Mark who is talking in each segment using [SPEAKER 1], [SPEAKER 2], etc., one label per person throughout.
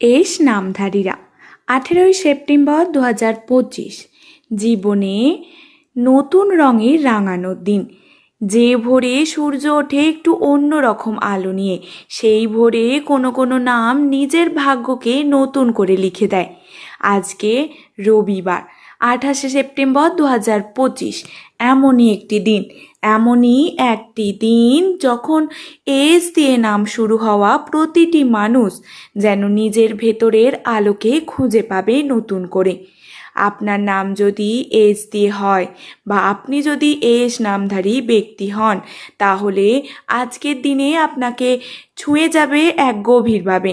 [SPEAKER 1] S নামধারীরা। আঠেরোই September দু পঁচিশ। জীবনে নতুন রঙের রাঙানোর দিন। যে ভোরে সূর্য ওঠে একটু অন্য রকম আলো নিয়ে, সেই ভোরে কোনো কোনো নাম নিজের ভাগ্যকে নতুন করে লিখে দেয়। আজকে রবিবার, আঠাশে সেপ্টেম্বর দু হাজার পঁচিশ। এমনই একটি দিন। এমনই একটি দিন যখন এস দিয়ে নাম শুরু হওয়া প্রতিটি মানুষ যেন নিজের ভেতরের আলোকে খুঁজে পাবে নতুন করে। আপনার নাম যদি এস দিয়ে হয় বা আপনি যদি এস নামধারী ব্যক্তি হন, তাহলে আজকের দিনে আপনাকে ছুঁয়ে যাবে এক গভীরভাবে।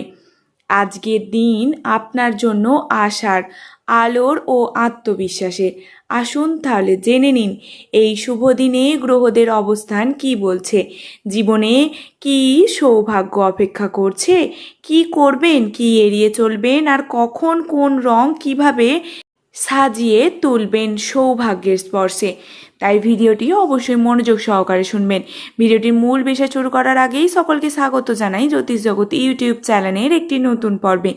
[SPEAKER 1] আজকের দিন আপনার জন্য আশার আলোর ও আত্মবিশ্বাসে। আসুন তাহলে জেনে নিন, এই শুভ দিনে গ্রহদের অবস্থান কি বলছে? জীবনে কি সৌভাগ্য অপেক্ষা করছে? কি করবেন? কি এড়িয়ে চলবেন? আর কখন কোন রং কীভাবে সাজিয়ে তুলবেন সৌভাগ্যের স্পর্শে? তাই ভিডিওটি অবশ্যই মনোযোগ সহকারে শুনবেন। ভিডিওটির মূল বিষয় শুরু করার আগেই সকলকে স্বাগত জানাই জ্যোতিষ জগৎ ইউটিউব চ্যানেলের একটি নতুন পর্বে।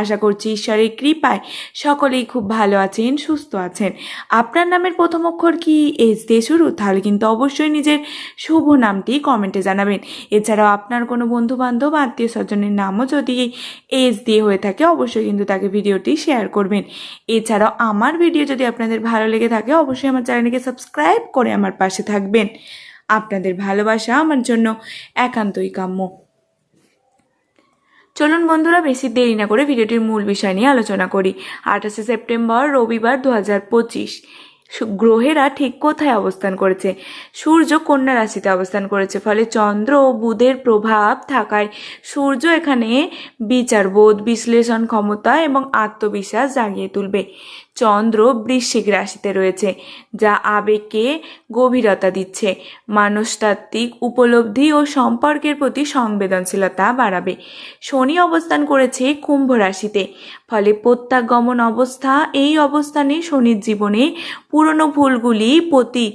[SPEAKER 1] আশা করছি ঈশ্বরের কৃপায় সকলেই খুব ভালো আছেন, সুস্থ আছেন। আপনার নামের প্রথম অক্ষর কি? এস দিয়ে শুরু, তাহলে কিন্তু অবশ্যই নিজের শুভ নামটি কমেন্টে জানাবেন। এছাড়াও আপনার কোনো বন্ধু বান্ধব আত্মীয় স্বজনের নামও যদি এস দিয়ে হয়ে থাকে, অবশ্যই কিন্তু তাকে ভিডিওটি শেয়ার করবেন। এছাড়াও আমার ভিডিও যদি আপনাদের ভালো লেগে থাকে, অবশ্যই আমার চ্যানেলকে সাবস্ক্রাইব করে আমার পাশে থাকবেন। আপনাদের ভালোবাসা আমার জন্য একান্তই কাম্য। চলুন বন্ধুরা, বেশি দেরি না করে ভিডিওটির মূল বিষয় নিয়ে আলোচনা করি। আঠাশে সেপ্টেম্বর রবিবার দু হাজার পঁচিশ। গ্রহেরা ঠিক কোথায় অবস্থান করেছে? সূর্য কন্যা রাশিতে অবস্থান করেছে, ফলে চন্দ্র ও বুধের প্রভাব থাকায় সূর্য এখানে বিচারবোধ বিশ্লেষণ ক্ষমতা এবং আত্মবিশ্বাস জাগিয়ে তুলবে। চন্দ্র বৃশ্চিক রাশিতে রয়েছে, যা আবেগকে গভীরতা দিচ্ছে, মানসতাত্ত্বিক উপলব্ধি ও সম্পর্কের প্রতি সংবেদনশীলতা বাড়াবে। শনি অবস্থান করেছে কুম্ভ রাশিতে, ফলে প্রত্যাগমন অবস্থা এই অবস্থানে শনির জীবনে পুরনো ভুলগুলি প্রতি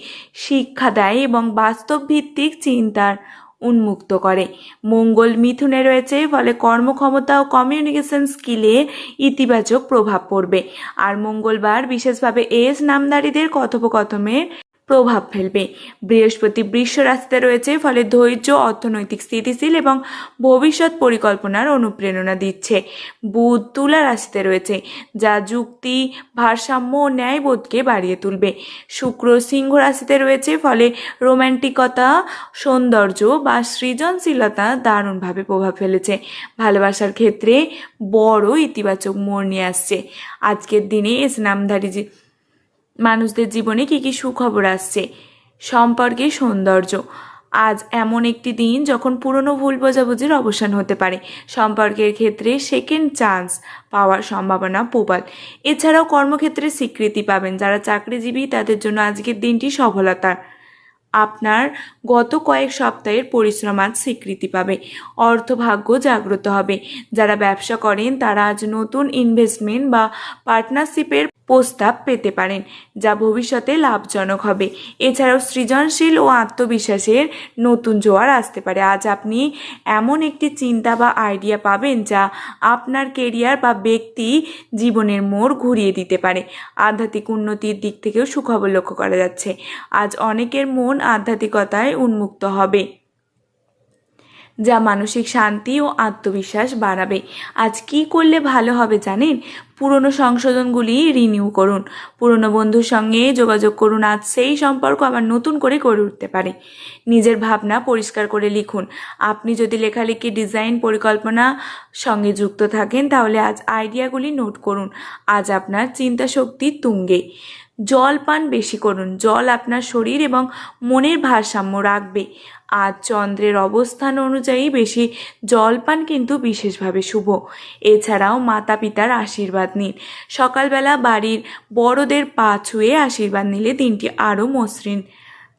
[SPEAKER 1] শিক্ষা দেয় এবং বাস্তব ভিত্তিক চিন্তার উন্মুক্ত করে। মঙ্গল মিথুনে রয়েছে, ফলে কর্মক্ষমতা ও কমিউনিকেশন স্কিলে ইতিবাচক প্রভাব পড়বে। আর মঙ্গলবার বিশেষভাবে এস নামদারীদের কথোপকথনের প্রভাব ফেলবে। বৃহস্পতি বৃষ রাশিতে রয়েছে, ফলে ধৈর্য, অর্থনৈতিক স্থিতিশীল এবং ভবিষ্যৎ পরিকল্পনার অনুপ্রেরণা দিচ্ছে। বুধ তুলা রাশিতে রয়েছে, যা যুক্তি, ভারসাম্য ও ন্যায়বোধকে বাড়িয়ে তুলবে। শুক্র সিংহ রাশিতে রয়েছে, ফলে রোম্যান্টিকতা সৌন্দর্য বা সৃজনশীলতা দারুণভাবে প্রভাব ফেলেছে। ভালোবাসার ক্ষেত্রে বড় ইতিবাচক মোড় নিয়ে আসছে। আজকের দিনে এস নামধারী যে মানুষদের জীবনে কী কী সুখবর আসছে? সম্পর্কে সৌন্দর্য। আজ এমন একটি দিন যখন পুরনো ভুল বোঝাবুঝির অবসান হতে পারে। সম্পর্কের ক্ষেত্রে সেকেন্ড চান্স পাওয়ার সম্ভাবনা প্রবল। এছাড়াও কর্মক্ষেত্রে স্বীকৃতি পাবেন যারা চাকরিজীবী, তাদের জন্য আজকের দিনটি সফলতার। আপনার গত কয়েক সপ্তাহের পরিশ্রম আজ স্বীকৃতি পাবে। অর্থভাগ্য জাগ্রত হবে। যারা ব্যবসা করেন, তারা আজ নতুন ইনভেস্টমেন্ট বা পার্টনারশিপের প্রস্তাব পেতে পারেন, যা ভবিষ্যতে লাভজনক হবে। এছাড়াও সৃজনশীল ও আত্মবিশ্বাসের নতুন জোয়ার আসতে পারে। আজ আপনি এমন একটি চিন্তা বা আইডিয়া পাবেন, যা আপনার কেরিয়ার বা ব্যক্তি জীবনের মোড় ঘুরিয়ে দিতে পারে। আধ্যাত্মিক উন্নতির দিক থেকেও সুখবর লক্ষ্য করা যাচ্ছে। আজ অনেকের মন আধ্যাত্মিকতায় উন্মুক্ত হবে। যা মানসিক শান্তি ও আত্মবিশ্বাস বাড়াবে। আজ কি করলে ভালো হবে জানেন? পুরনো সংশোধনগুলি রিনিউ করুন। পুরনো বন্ধুর সঙ্গে যোগাযোগ করুন। আজ সেই সম্পর্ক আবার নতুন করে গড়ে উঠতে পারে। নিজের ভাবনা পরিষ্কার করে লিখুন। আপনি যদি লেখালেখি ডিজাইন পরিকল্পনা সঙ্গে যুক্ত থাকেন, তাহলে আজ আইডিয়াগুলি নোট করুন। আজ আপনার চিন্তা শক্তি তুঙ্গে। জল পান বেশি করুন। জল আপনার শরীর এবং মনের ভারসাম্য রাখবে। আর চন্দ্রের অবস্থান অনুযায়ী বেশি জল পান কিন্তু বিশেষভাবে শুভ। এছাড়াও মাতা পিতার আশীর্বাদ নিন। সকালবেলা বাড়ির বড়দের পা ছুঁয়ে আশীর্বাদ নিলে দিনটি আরও মসৃণ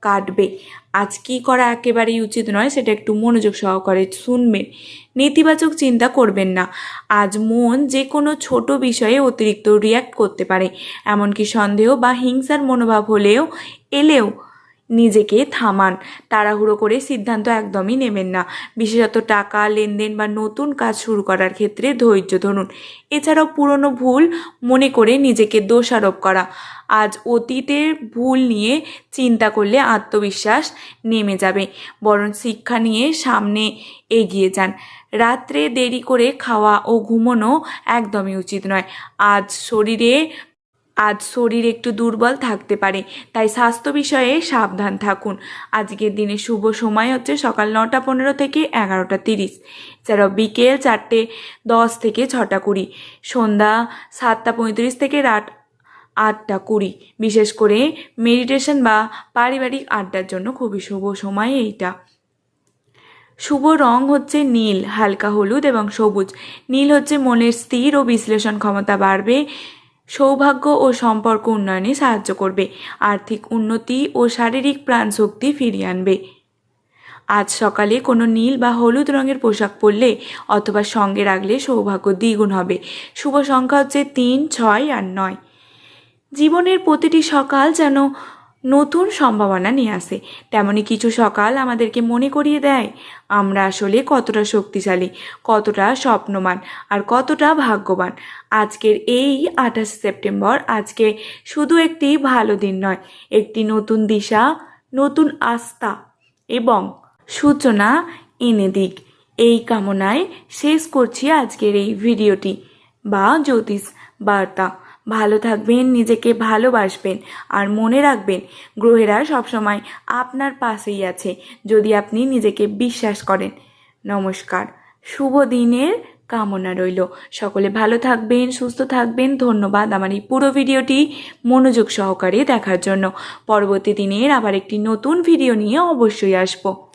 [SPEAKER 1] কাটবে। আজ কি করা একেবারেই উচিত নয়, সেটা একটু মনোযোগ সহকারে শুনবেন। নেতিবাচক চিন্তা করবেন না। আজ মন যে কোনো ছোট বিষয়ে অতিরিক্ত রিয়্যাক্ট করতে পারে। এমনকি সন্দেহ বা হিংসার মনোভাব হলেও, এলেও নিজেকে থামান। তাড়াহুড়ো করে সিদ্ধান্ত একদমই নেবেন না। বিশেষত টাকা, লেনদেন বা নতুন কাজ শুরু করার ক্ষেত্রে ধৈর্য ধরুন। এছাড়াও পুরনো ভুল মনে করে নিজেকে দোষারোপ করা। আজ অতীতের ভুল নিয়ে চিন্তা করলে আত্মবিশ্বাস নেমে যাবে। বরং শিক্ষা নিয়ে সামনে এগিয়ে যান। রাত্রে দেরি করে খাওয়া ও ঘুমোনো একদমই উচিত নয়। আজ শরীরে আজ শরীর একটু দুর্বল থাকতে পারে, তাই স্বাস্থ্য বিষয়ে সাবধান থাকুন। আজকের দিনে শুভ সময় হচ্ছে সকাল নটা পনেরো থেকে এগারোটা তিরিশ। এছাড়াও বিকেল চারটে দশ থেকে ছটা কুড়ি। সন্ধ্যা সাতটা পঁয়ত্রিশ থেকে রাত আটটা কুড়ি। বিশেষ করে মেডিটেশন বা পারিবারিক আড্ডার জন্য খুবই শুভ সময় এইটা। শুভ রং হচ্ছে নীল, হালকা হলুদ এবং সবুজ। নীল হচ্ছে মনের স্থির ও বিশ্লেষণ ক্ষমতা বাড়বে। সৌভাগ্য ও সম্পর্ক উন্নয়নে সাহায্য করবে, আর্থিক উন্নতি ও শারীরিক প্রাণশক্তি ফিরিয়ে আনবে। আজ সকালে কোনো নীল বা হলুদ রঙের পোশাক পরলে অথবা সঙ্গে রাখলে সৌভাগ্য দ্বিগুণ হবে। শুভ সংখ্যা হচ্ছে তিন, ছয় আর নয়। জীবনের প্রতিটি সকাল যেন নতুন সম্ভাবনা নিয়ে আসে। তেমনই কিছু সকাল আমাদেরকে মনে করিয়ে দেয়, আমরা আসলে কতটা শক্তিশালী, কতটা স্বপ্নমান আর কতটা ভাগ্যবান। আজকের এই আঠাশে সেপ্টেম্বর আজকে শুধু একটি ভালো দিন নয়, একটি নতুন দিশা, নতুন আস্থা এবং সূচনা এনে দিক। এই কামনায় শেষ করছি আজকের এই ভিডিওটি। বা জ্যোতিষ বার্তা। ভালো থাকবেন, নিজেকে ভালোবাসবেন আর মনে রাখবেন, গ্রহেরা সবসময় আপনার পাশেই আছে, যদি আপনি নিজেকে বিশ্বাস করেন। নমস্কার, শুভ দিনের কামনা রইল। সকলে ভালো থাকবেন, সুস্থ থাকবেন। ধন্যবাদ আমার এই পুরো ভিডিওটি মনোযোগ সহকারে দেখার জন্য। পরবর্তী দিনের আবার একটি নতুন ভিডিও নিয়ে অবশ্যই আসব।